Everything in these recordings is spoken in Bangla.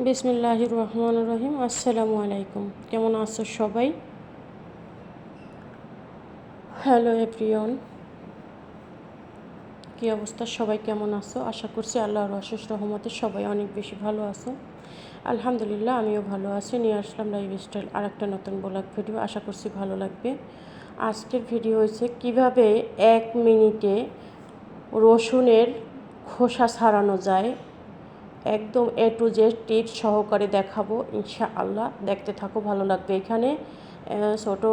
বিসমিল্লাহির রহমান রহিম আসসালামু আলাইকুম। কেমন আছো সবাই? হ্যালো এভরিওন কী অবস্থা? সবাই কেমন আছো? আশা করছি আল্লাহর অশেষ রহমতে সবাই অনেক বেশি ভালো আছো। আলহামদুলিল্লাহ, আমিও ভালো আছি। নিয়ে আসলাম লাইফ স্টাইল আর একটা নতুন ব্লগ ভিডিও আশা করছি ভালো লাগবে। আজকের ভিডিও হয়েছে কীভাবে এক মিনিটে রসুনের খোসা ছাড়ানো যায়। একদম এ টু জেড টিপস সহকারে দেখাবো ইনশা আল্লাহ দেখতে থাকো, ভালো লাগবে এখানে। ছোটো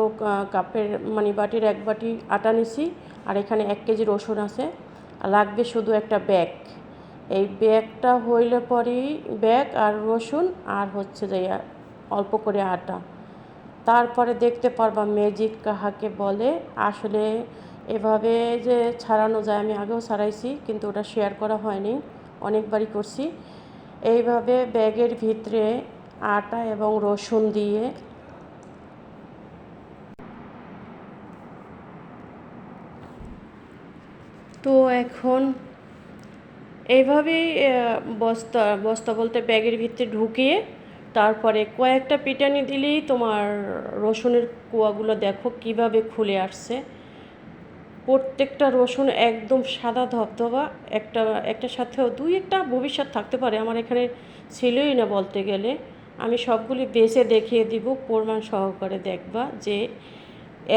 কাপের মানে বাটির এক বাটি আটা নিছি, আর এখানে এক কেজি রসুন আছে। লাগবে শুধু একটা ব্যাগ। এই ব্যাগটা হইলে পরেই ব্যাগ আর রসুন আর হচ্ছে যে অল্প করে আটা। তারপরে দেখতে পারবা ম্যাজিক কাহাকে বলে। আসলে এভাবে যে ছাড়ানো যায়, আমি আগেও ছাড়াইছি, কিন্তু ওটা শেয়ার করা হয়নি। অনেকবারই করছি। এইভাবে ব্যাগের ভিতরে আটা এবং রসুন দিয়ে তো এখন এইভাবেই বস্তা বস্তা বলতে ব্যাগের ভিতরে ঢুকিয়ে তারপরে কয়েকটা পিটানি দিলেই তোমার রসুনের কুয়াগুলো দেখো কীভাবে খুলে আসছে। প্রত্যেকটা রসুন একদম সাদা ধবধবা, একটা একটা সাথেও দুই একটা ভবিষ্যৎ থাকতে পারে, আমার এখানে ছিলই না বলতে গেলে। আমি সবগুলি বেছে দেখিয়ে দিব, প্রমাণ সহকারে দেখবা যে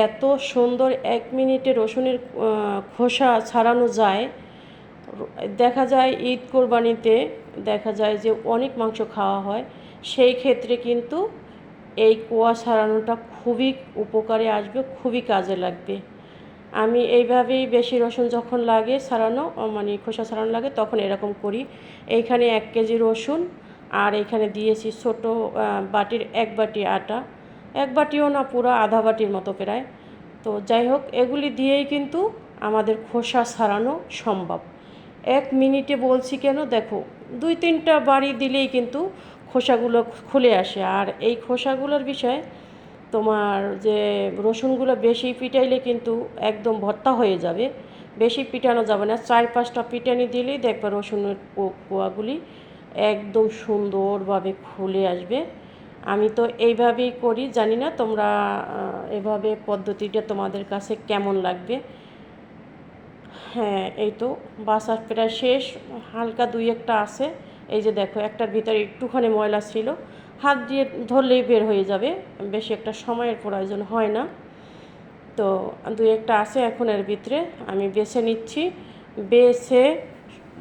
এত সুন্দর এক মিনিটে রসুনের খোসা ছাড়ানো যায়। দেখা যায় ঈদ কোরবানিতে দেখা যায় যে অনেক মাংস খাওয়া হয়, সেই ক্ষেত্রে কিন্তু এই কোয়া ছাড়ানোটা খুবই উপকারে আসবে, খুবই কাজে লাগবে। আমি এইভাবেই বেশি রসুন যখন লাগে ছাড়ানো মানে খোসা ছাড়ানো লাগে, তখন এরকম করি। এইখানে এক কেজি রসুন, আর এখানে দিয়েছি ছোট বাটির এক বাটি আটা। এক বাটিও না, পুরো আধা বাটির মতো প্রায়। তো যাই হোক, এগুলি দিয়েই কিন্তু আমাদের খোসা ছাড়ানো সম্ভব। এক মিনিটে বলছি কেন, দেখো, দুই তিনটা বাড়ি দিলেই কিন্তু খোসাগুলো খুলে আসে। আর এই খোসাগুলোর বিষয়ে তোমার যে রসুনগুলো বেশি পিটাইলে কিন্তু একদম ভর্তা হয়ে যাবে। বেশি পিটানো যাবে না। চার পাঁচটা পিটানি দিলেই দেখবে রসুনের পোয়াগুলি একদম সুন্দরভাবে খুলে আসবে। আমি তো এইভাবেই করি, জানি না তোমরা এভাবে পদ্ধতিটা তোমাদের কাছে কেমন লাগবে। হ্যাঁ এই তো বাসার প্রায় শেষ। হালকা দুই একটা আছে। এই যে দেখো, একটার ভিতরে একটুখানি ময়লা ছিল। হাত দিয়ে ধরলেই বের হয়ে যাবে। বেশি একটা সময়ের প্রয়োজন হয় না। তো দুই একটা আছে এখন এর ভিতরে, আমি বেছে নিচ্ছি। বেছে,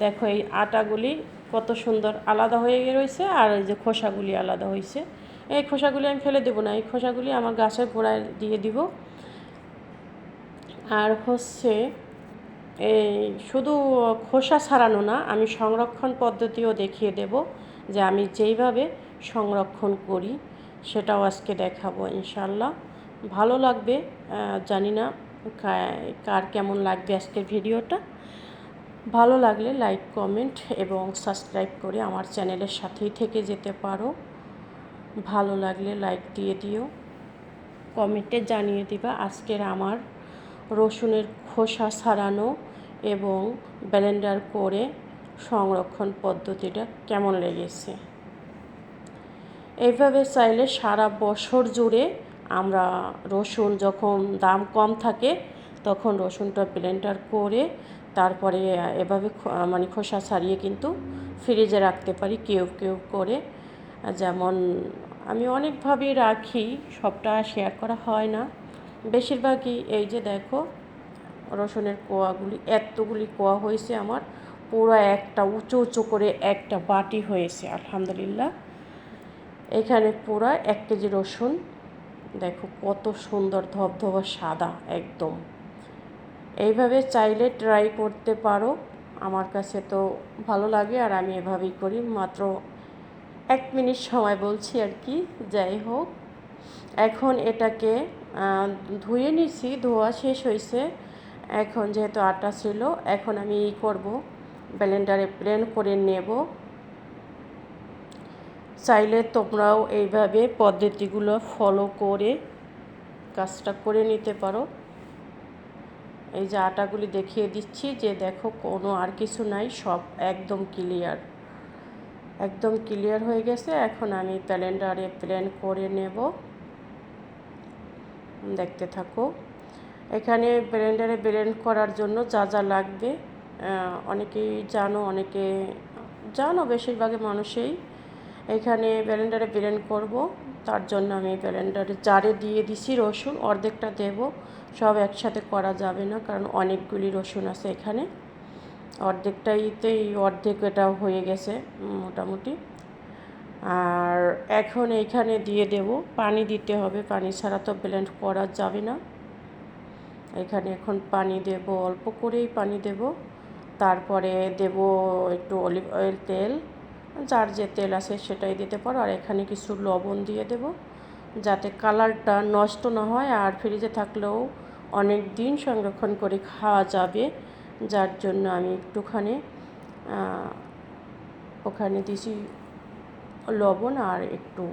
দেখো এই আটাগুলি কত সুন্দর আলাদা হয়ে রয়েছে আর এই যে খোসাগুলি আলাদা হয়েছে। এই খোসাগুলি আমি ফেলে দেবো না, এই খোসাগুলি আমার গাছের গোড়ায় দিয়ে দিব। আর হচ্ছে এই শুধু খোসা ছাড়ানো না, আমি সংরক্ষণ পদ্ধতিও দেখিয়ে দেব। যে আমি যেইভাবে সংরক্ষণ করি, সেটাও আজকে দেখাবো ইনশাল্লাহ ভালো লাগবে জানি না কার কেমন লাগবে আজকের ভিডিওটা। ভালো লাগলে লাইক, কমেন্ট এবং সাবস্ক্রাইব করে আমার চ্যানেলের সাথেই থেকে যেতে পারো। ভালো লাগলে লাইক দিয়ে দিও। কমেন্টে জানিয়ে দিবা আজকের আমার রসুনের খোসা ছাড়ানো এবং ব্লেন্ডার করে সংরক্ষণ পদ্ধতিটা কেমন লেগেছে? এইভাবে চাইলে সারা বছর জুড়ে আমরা রসুন যখন দাম কম থাকে, তখন রসুনটা ব্লেন্ডার করে তারপরে এভাবে মানে খোসা ছাড়িয়ে কিন্তু ফ্রিজে রাখতে পারি, কেউ কেউ করে। যেমন আমি অনেকভাবেই রাখি, সবটা শেয়ার করা হয় না। বেশিরভাগই এই যে দেখো, রসুনের কোয়াগুলি, এতগুলি কোয়া হয়েছে আমার। পুরো একটা, উঁচু উঁচু করে একটা বাটি হয়েছে, আলহামদুলিল্লাহ। এখানে পুরো এক কেজি রসুন, দেখো কত সুন্দর ধবধবা সাদা একদম। এইভাবে চাইলে ট্রাই করতে পারো, আমার কাছে তো ভালো লাগে আর আমি এভাবেই করি, মাত্র এক মিনিট সময় বলছি আর কি, যাই হোক। এখন এটাকে ধুয়ে নিছি, ধোয়া শেষ হয়েছে, এখন যেহেতু আটা ছিল, এখন আমি ই করব। ব্লেন্ডারে প্লেন করে নেব। চাইলে তোমরাও এইভাবে পদ্ধতিগুলো ফলো করে কাজটা করে নিতে পারো। এই যে আটাগুলি দেখিয়ে দিচ্ছি যে দেখো কোনো আর কিছু নাই, সব একদম ক্লিয়ার একদম ক্লিয়ার হয়ে গেছে, এখন আমি ব্লেন্ডারে ব্লেন্ড করে নেব। দেখতে থাকো। এখানে ব্লেন্ডারে ব্লেন্ড করার জন্য যা যা লাগবে অনেকেই জানো, অনেকে জানো বেশিরভাগই মানুষই এখানে ব্লেন্ডারে ব্লেন্ড করব। তার জন্য আমি ব্লেন্ডারে জারে দিয়ে দিছি রসুন, অর্ধেকটা দেব। সব একসাথে করা যাবে না, কারণ অনেকগুলি রসুন আছে এখানে। অর্ধেকটাইতেই অর্ধেক এটা হয়ে গেছে মোটামুটি। আর এখন এইখানে দিয়ে দেব। পানি দিতে হবে, পানি ছাড়া তো ব্লেন্ড করা যাবে না। এখানে এখন পানি দেব, অল্প করেই পানি দেব। তারপরে দেব একটু অলিভ অয়েল তেল, যার যে তেল আছে সেটাই দিতে পারো। আর এখানে কিছু লবণ দিয়ে দেব, যাতে কালারটা নষ্ট না হয় আর ফ্রিজে থাকলেও অনেক দিন সংরক্ষণ করে খাওয়া যাবে। যার জন্য আমি একটুখানি ওখানে দিছি লবণ আর একটু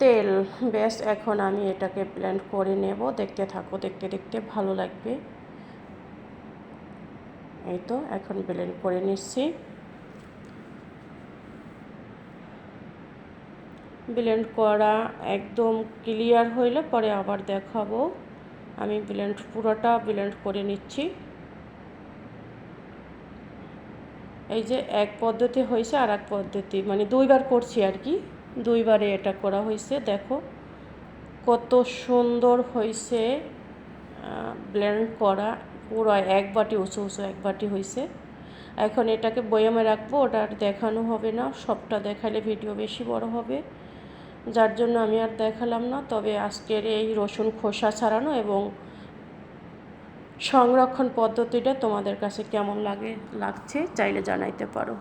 তেল। ব্যাস, এখন আমি এটাকে ব্লেন্ড করে নেব। দেখতে থাকো, দেখতে দেখতে ভালো লাগবে। এই তো, এখন ব্লেন্ড করে নিচ্ছি। ব্লেন্ড করা একদম ক্লিয়ার হইলে পরে আবার দেখাবো। আমি ব্লেন্ড পুরোটা ব্লেন্ড করে নিচ্ছি। এই যে এক পদ্ধতি হয়েছে আর এক পদ্ধতি মানে দুইবার করছি আর কি। দুইবারে এটা করা হয়েছে দেখো। কত সুন্দর হয়েছে ব্লেন্ড করা। পুরো এক বাটি, উঁচু উঁচু এক বাটি হয়েছে এখন এটাকে বয়ামে রাখব, ওটা আর দেখানো হবে না। সবটা দেখালে ভিডিও বেশি বড় হবে। যার জন্য আমি আর দেখালাম না। তবে আজকের এই রসুন খোসা ছাড়ানো এবং সংরক্ষণ পদ্ধতিটা তোমাদের কাছে কেমন লাগে, লাগছে, চাইলে জানাইতে পারো।